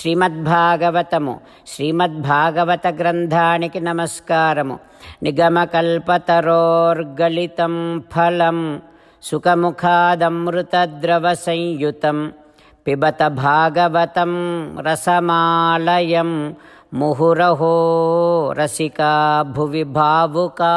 శ్రీమద్భాగవతము. శ్రీమద్భాగవత గ్రంథానికి నమస్కారము. నిగమకల్పతరోర్గలితం ఫలం. సుఖముఖాదమృతద్రవ సంయుతం పిబత భాగవతం రసమాలయం. ముహురహో రసికా భువి భావుకా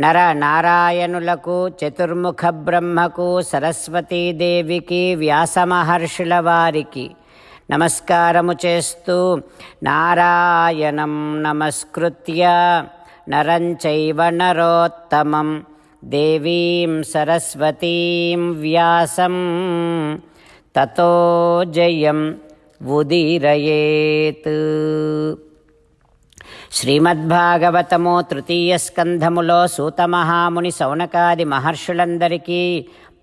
నర నారాయణులకు చతుర్ముఖ బ్రహ్మకు సరస్వతీదేవికి వ్యాసమహర్షుల వారికి నమస్కారము చేస్తూ నారాయణం నమస్కృత్య. నరంచైవ నరోత్తమం. దేవీం సరస్వతీం వ్యాసం. తతో జయం ఉదీరయేత్. శ్రీమద్భాగవతము తృతీయ స్కంధములో సూతమహాముని సౌనకాది మహర్షులందరికీ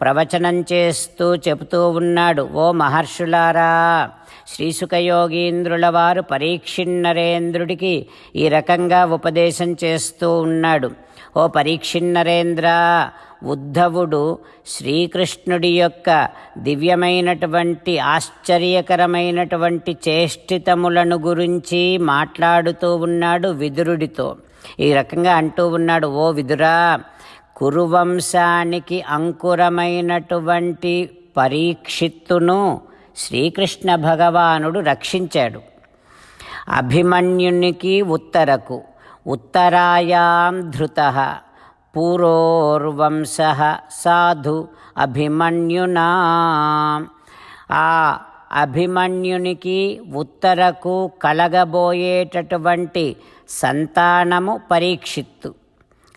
ప్రవచనం చేస్తూ చెబుతూ ఉన్నాడు. ఓ మహర్షులారా శ్రీసుఖయోగీంద్రుల వారు పరీక్షిన్నరేంద్రుడికి ఈ రకంగా ఉపదేశం చేస్తూ ఉన్నాడు. ఓ పరీక్షిన్నరేంద్ర ఉద్ధవుడు శ్రీకృష్ణుడి యొక్క దివ్యమైనటువంటి ఆశ్చర్యకరమైనటువంటి చేష్టితములను గురించి మాట్లాడుతూ ఉన్నాడు విదురుడితో. ఈ రకంగా అంటూ ఉన్నాడు ఓ విదురా కురువంశానికి అంకురమైనటువంటి పరీక్షిత్తును శ్రీకృష్ణ భగవానుడు రక్షించాడు. అభిమన్యునికి ఉత్తరకు ఉత్తరాయాం ధృత పూరోర్వంశ సాధు అభిమన్యునా. ఆ అభిమన్యునికి ఉత్తరకు కలగబోయేటటువంటి సంతానము పరీక్షిత్తు.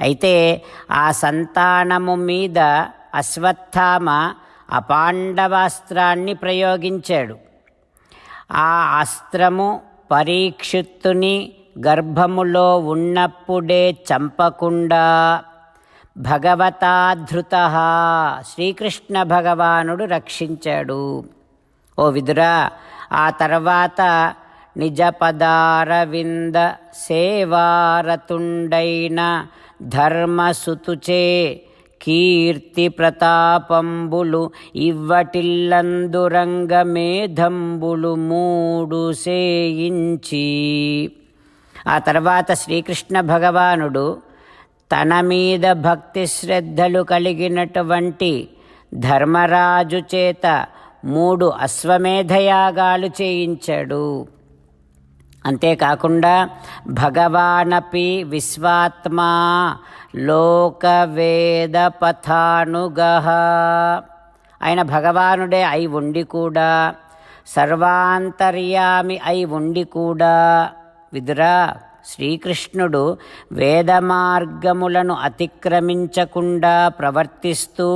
అయితే ఆ సంతానము మీద అశ్వత్థామ అపాండవాస్త్రాన్ని ప్రయోగించాడు. ఆ అస్త్రము పరీక్షిత్తుని గర్భములో ఉన్నప్పుడే చంపకుండా భగవతాధృత శ్రీకృష్ణ భగవానుడు రక్షించాడు. ఓ విదురా ఆ తర్వాత నిజపదారవింద సేవారతుండైన ధర్మసుతుచే కీర్తి ప్రతాపంబులు ఇవ్వటిల్లందురంగ మేధంబులు మూడు సేయించి. ఆ తర్వాత శ్రీకృష్ణ భగవానుడు తన మీద భక్తి శ్రద్ధలు కలిగినటువంటి ధర్మరాజు చేత మూడు అశ్వమేధయాగాలు చేయించాడు. అంతేకాకుండా భగవానపి విశ్వాత్మా లోకవేద పథానుగహ ఆయన భగవానుడే అయి ఉండి కూడా సర్వాంతర్యామి అయి ఉండి కూడా విదురా శ్రీకృష్ణుడు వేద మార్గములను అతిక్రమించకుండా ప్రవర్తిస్తూ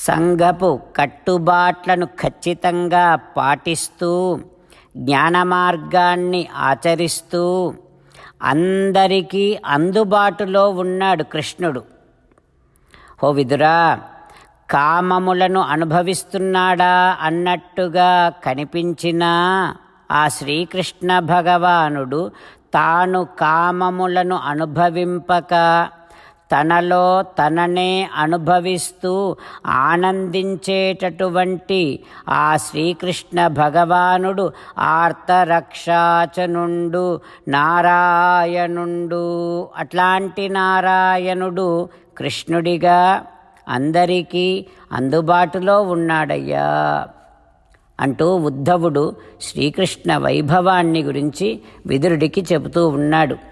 సంఘపు కట్టుబాట్లను ఖచ్చితంగా పాటిస్తూ జ్ఞాన మార్గాన్ని ఆచరిస్తూ అందరికీ అందుబాటులో ఉన్నాడు కృష్ణుడు. ఓ విదురా కామములను అనుభవిస్తున్నాడా అన్నట్టుగా కనిపించినా ఆ శ్రీకృష్ణ భగవానుడు తాను కామములను అనుభవింపక తనలో తననే అనుభవిస్తూ ఆనందించేటటువంటి ఆ శ్రీకృష్ణ భగవానుడు ఆర్తరక్షాచనుండు నారాయణుండు. అట్లాంటి నారాయణుడు కృష్ణుడిగా అందరికీ అందుబాటులో ఉన్నాడయ్యా అంటూ ఉద్ధవుడు శ్రీకృష్ణ వైభవాన్ని గురించి విదురుడికి చెబుతూ ఉన్నాడు.